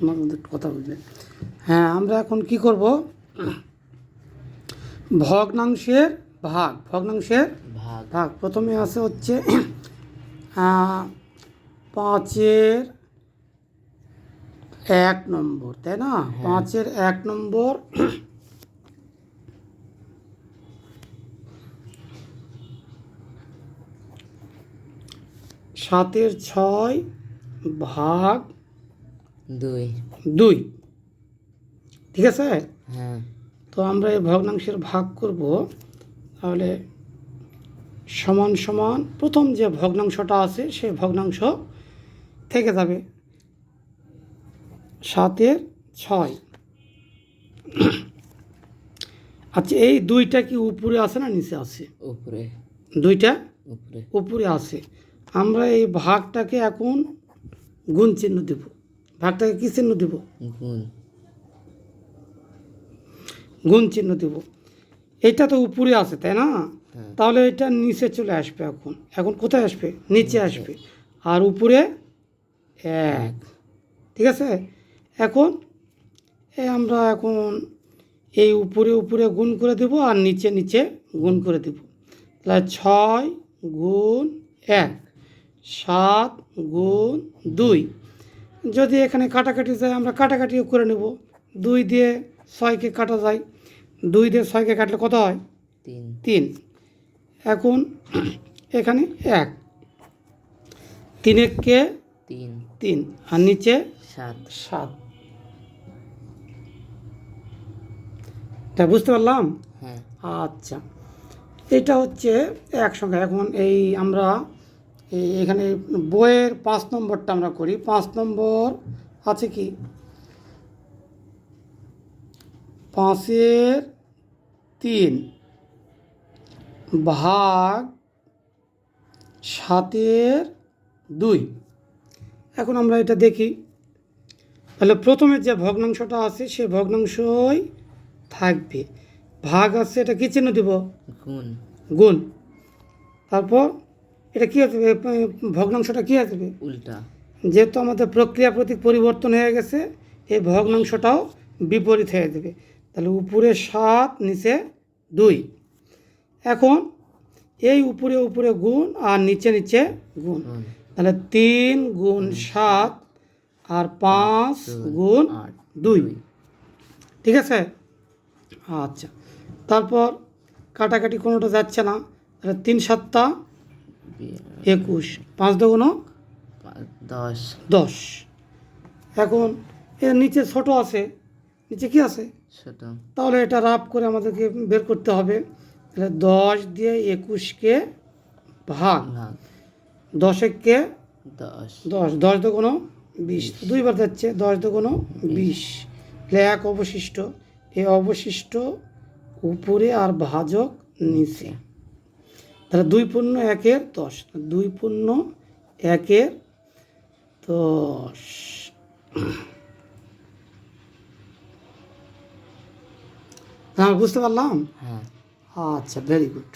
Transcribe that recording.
আমার একটু কথা বলবে হ্যাঁ আমরা এখন কি করব? ভগ্নাংশের ভাগ ভগ্নাংশের ভাগ। ভাগ। প্রথমে আছে হচ্ছে পাঁচের এক নম্বর তাই না? পাঁচের এক নম্বর সাতের ছয় ভাগ দুই। দুই। ঠিক আছে? হ্যাঁ। তো আমরা এই ভগ্নাংশের ভাগ করব। তাহলে সমান সমান প্রথম যে ভগ্নাংশটা আছে সেই ভগ্নাংশ থেকে যাবে সাতের ছয়। আচ্ছা এই দুইটা কি উপরে আছে না নিচে আছে? উপরে। দুইটা? উপরে। উপরে আছে। আমরা এই ভাগটাকে এখন গুণ চিহ্ন দেব। ভাগটাকে কী চিহ্ন দেব? গুণ। চিহ্ন দেব। এটা তো উপরে আছে তাই না? হ্যাঁ। তাহলে এটা নিচে চলে আসবে এখন। এখন কোথায় আসবে? নিচে আসবে। আর উপরে এক। ঠিক আছে? এখন আমরা এখন এই উপরে উপরে গুণ করে দেব আর নিচে নিচে গুণ করে দেব। তাহলে ছয় গুণ এক সাত গুণ দুই। যদি এখানে কাটাকাটি যায় আমরা কাটাকাটিও করে নেব। দুই দিয়ে ছয়কে কাটা যায়। দুই দিয়ে ছয়কে কাটলে কত হয়? তিন। তিন। এখন এখানে এক। তিনেককে তিন। তিন। আর নিচে সাত। সাত। তা বুঝতে পারলাম? হ্যাঁ। আচ্ছা। এটা হচ্ছে একসঙ্গে এখন এই আমরা এখানে বইয়ের পাঁচ নম্বরটা আমরা করি। পাঁচ নম্বর আছে কি? পাঁচের তিন ভাগ সাতের দুই। এখন আমরা এটা দেখি। তাহলে প্রথমে যে ভগ্নাংশটা আছে সে ভগ্নাংশই থাকবে। ভাগ আছে এটা কী চিহ্ন দিব? গুণ। গুণ। তারপর এটা কী আসবে ভগ্নাংশটা কী আসবে উল্টা। যেহেতু আমাদের প্রক্রিয়া প্রতীক পরিবর্তন হয়ে গেছে এই ভগ্নাংশটাও বিপরীত হয়ে যাবে। তাহলে উপরে সাত নিচে দুই। এখন এই উপরে উপরে গুণ আর নিচে নিচে গুণ। তাহলে তিন গুণ সাত আর পাঁচ গুণ দুই। ঠিক আছে? আচ্ছা। তারপর কাটাকাটি কোনোটা যাচ্ছে না। তাহলে তিন সাতটা একুশ। পাঁচ দুগুণ দশ। দশ। এখন এর নিচে ছোট আছে। নিচে কি আছে? ছোট। তাহলে এটা রাফ করে আমাদেরকে বের করতে হবে। তাহলে দশ দিয়ে একুশকে ভাগ। দশেককে দশ। দশ। দশ দুগুণ বিশ। দুইবার যাচ্ছে। দশ দুগুণ বিশ। তাহলে এক অবশিষ্ট। এই অবশিষ্ট উপরে আর ভাজক নিচে। তাহলে দুই পূর্ণ একের দশ। দুই পূর্ণ একের দশ। হ্যাঁ বুঝতে পারলাম? হ্যাঁ। আচ্ছা ভেরি গুড